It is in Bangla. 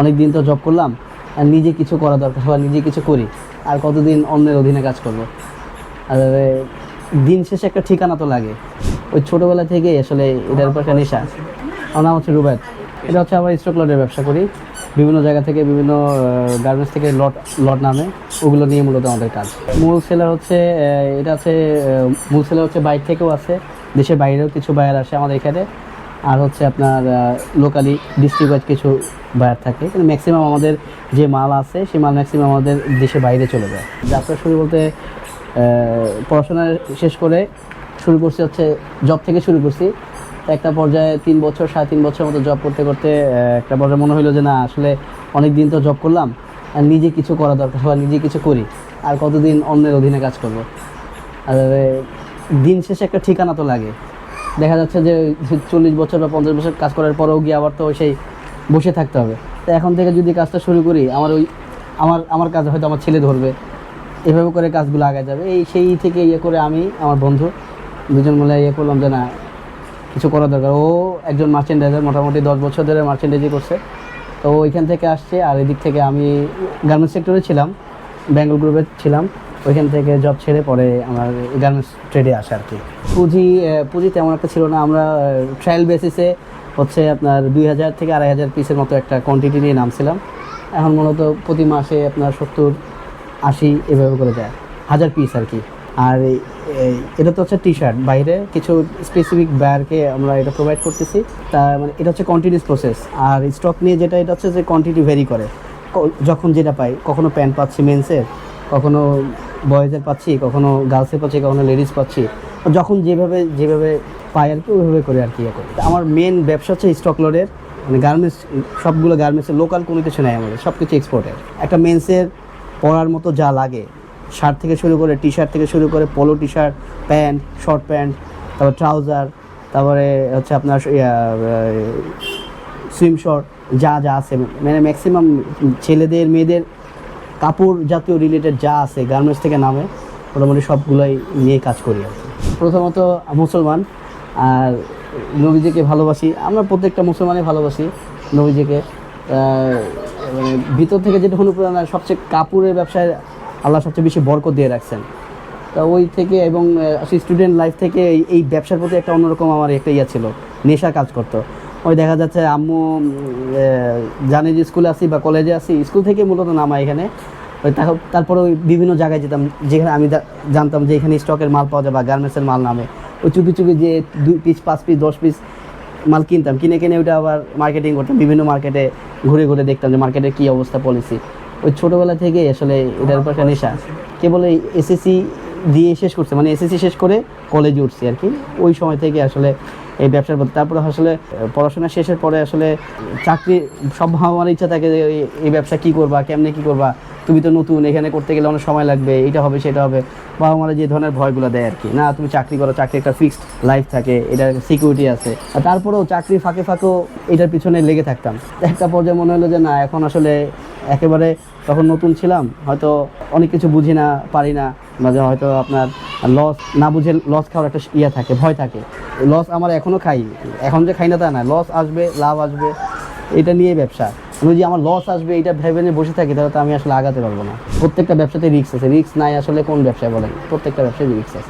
অনেক দিন তো জব করলাম আর নিজে কিছু করা দরকার বা নিজে কিছু করি আর কতদিন অন্যের অধীনে কাজ করব। আর দিন শেষে একটা ঠিকানা তো লাগে। ওই ছোটোবেলা থেকেই আসলে এটার উপর একটা নেশা। আমার নাম হচ্ছে রুবেদ এটা হচ্ছে আমার স্টক লটের ব্যবসা করি। বিভিন্ন জায়গা থেকে বিভিন্ন গার্মেন্টস থেকে লট লট নামে। ওগুলো নিয়ে মূলত আমাদের কাজ। মূল সেলার হচ্ছে এটা আহ, মূল সেলার হচ্ছে বাইরে থেকেও আছে। দেশের বাইরেও কিছু বায়ার আসে আমাদের এখানে। আর হচ্ছে আপনার লোকালি ডিস্ট্রিক্ট কিছু বায়ার থাকে। কিন্তু ম্যাক্সিমাম আমাদের যে মাল আছে, সেই মাল ম্যাক্সিমাম আমাদের দেশে বাইরে চলে যায়। যাত্রা শুরু বলতে পড়াশোনা শেষ করে শুরু করছি হচ্ছে জব থেকে শুরু করছি। একটা পর্যায়ে তিন বছর, সাড়ে তিন বছর মতো জব করতে করতে একটা পর্যায়ে মনে হলো যে না, আসলে অনেক দিন তো জব করলাম, আর নিজে কিছু করা দরকার বা নিজে কিছু করি, আর কতদিন অন্যের অধীনে কাজ করব। আর দিন শেষে একটা ঠিকানা তো লাগে। দেখা যাচ্ছে যে চল্লিশ বছর বা পঞ্চাশ বছর কাজ করার পরেও গিয়ে আবার তো সেই বসে থাকতে হবে। তো এখন থেকে যদি কাজটা শুরু করি, আমার ওই, আমার আমার কাজ হয়তো আমার ছেলে ধরবে। এভাবে করে কাজগুলো আগে যাবে। এই সেই থেকে ইয়ে করে আমি, আমার বন্ধু দুজন মিলে ইয়ে করলাম যে না, কিছু করা দরকার। ও একজন মার্চেন্ডাইজার মোটামুটি দশ বছর ধরে মার্চেন্ডাইজি করছে। তো ওইখান থেকে আসছে আর এদিক থেকে আমি গার্মেন্টস সেক্টরে ছিলাম বেঙ্গল গ্রুপে ছিলাম। ওইখান থেকে জব ছেড়ে পরে আমার গার্মেন্টস ট্রেডে আসে আর কি। পুঁজি পুঁজি তেমন একটা ছিল না। আমরা ট্রায়াল বেসিসে হচ্ছে আপনার দুই হাজার থেকে আড়াই হাজার পিসের মতো একটা কোয়ান্টিটি নিয়ে নামছিলাম। এখন মূলত প্রতি মাসে আপনার সত্তর, আশি এভাবে করে যায়। হাজার পিস আর কি। আর এটা তো হচ্ছে টি শার্ট বাইরে। কিছু স্পেসিফিক ব্যারকে আমরা এটা প্রোভাইড করতেছি। তা মানে এটা হচ্ছে কন্টিনিউস প্রসেস আর স্টক নিয়ে যেটা, এটা হচ্ছে যে কোয়ান্টিটি ভেরি করে। যখন যেটা পাই, কখনো প্যান্ট পাচ্ছি মেন্সের কখনো বয়েজের পাচ্ছি, কখনো গার্লসের পাচ্ছি, কখনো লেডিস পাচ্ছি। যখন যেভাবে যেভাবে পাই আর কি, ওইভাবে করে আর কি ইয়ে করি। আমার মেন ব্যবসা হচ্ছে স্টক লোডের মানে গার্মেন্টস সবগুলো গার্মেন্টসের লোকাল কোনো কিছু নেই আমাদের সব কিছু এক্সপোর্টের একটা মেন্সের পরার মতো যা লাগে শার্ট থেকে শুরু করে টি শার্ট থেকে শুরু করে polo T shirt pant short pant তারপর ট্রাউজার তারপরে হচ্ছে আপনার সুইম শর্ট যা যা আছে। মানে ম্যাক্সিমাম ছেলেদের, মেয়েদের কাপড় জাতীয় রিলেটেড যা আছে গার্মেন্টস থেকে নামে, মোটামুটি সবগুলোই নিয়ে কাজ করি আর প্রথমত মুসলমান, আর নবীজিকে ভালোবাসি। আমরা প্রত্যেকটা মুসলমানই ভালোবাসি নবীজিকে। মানে ভিতর থেকে যেটা অনুপ্রেরণা, সবচেয়ে কাপড়ের ব্যবসায় আল্লাহ সবচেয়ে বেশি বরকত দিয়ে রাখছেন। তা ওই থেকে এবং স্টুডেন্ট লাইফ থেকে এই- ব্যবসার প্রতি একটা অন্যরকম আমার একটা ইয়ে ছিল, নেশা কাজ করতো। ওই দেখা যাচ্ছে আম্মু জানে যে স্কুলে আসি বা কলেজে আসি স্কুল থেকে মূলত নামা এখানে। তারপরে ওই বিভিন্ন জায়গায় যেতাম, যেখানে আমি জানতাম যে এখানে স্টকের মাল পাওয়া যায় বা গার্মেন্টসের মাল নামে। ওই চুপি চুপি যে দুই পিস পাঁচ পিস দশ পিস মাল কিনতাম। কিনে কিনে ওটা আবার মার্কেটিং করতাম, বিভিন্ন মার্কেটে ঘুরে ঘুরে দেখতাম যে মার্কেটের কী অবস্থা পলিসি ওই ছোটোবেলা থেকেই আসলে এটার উপর একটা নেশা। কেবল এই এসএসসি দিয়ে শেষ করছে মানে এসএসসি শেষ করে কলেজে উঠছি আর কি। ওই সময় থেকে আসলে এই ব্যবসার প্রতি তারপরে আসলে পড়াশোনা শেষের পরে আসলে চাকরি, সব আমার ইচ্ছা থাকে যে এই- ব্যবসা কী করবা, কেমনে কী করবা? তুমি তো নতুন, এখানে করতে গেলে অনেক সময় লাগবে, এটা হবে, সেটা হবে। বাবা মারা যে ধরনের ভয়গুলো দেয় আর কি। না, তুমি চাকরি করো, চাকরি একটা ফিক্সড লাইফ থাকে এটার সিকিউরিটি আছে। আর তারপরেও চাকরি ফাঁকে ফাঁকেও এটার পিছনে লেগে থাকতাম। একটা পর্যায়ে মনে হলো যে, না, এখন আসলে একেবারে তখন নতুন ছিলাম, হয়তো অনেক কিছু বুঝি না পারি না মাঝে হয়তো আপনার লস না বুঝে লস খাওয়ার একটা ইয়ে থাকে, ভয় থাকে। লস আমার এখনও খাই, এখন যে খাই না তা না লস আসবে, লাভ আসবে, এটা নিয়ে ব্যবসা। যদি আমার লস আসবে, এটা ভেবে নিয়ে বসে থাকি, তাহলে তো আমি আসলে আগাতে পারব না। প্রত্যেকটা ব্যবসাতে রিক্স আছে রিক্স নাই আসলে কোন ব্যবসায় বলেন? প্রত্যেকটা ব্যবসায় রিক্স আছে।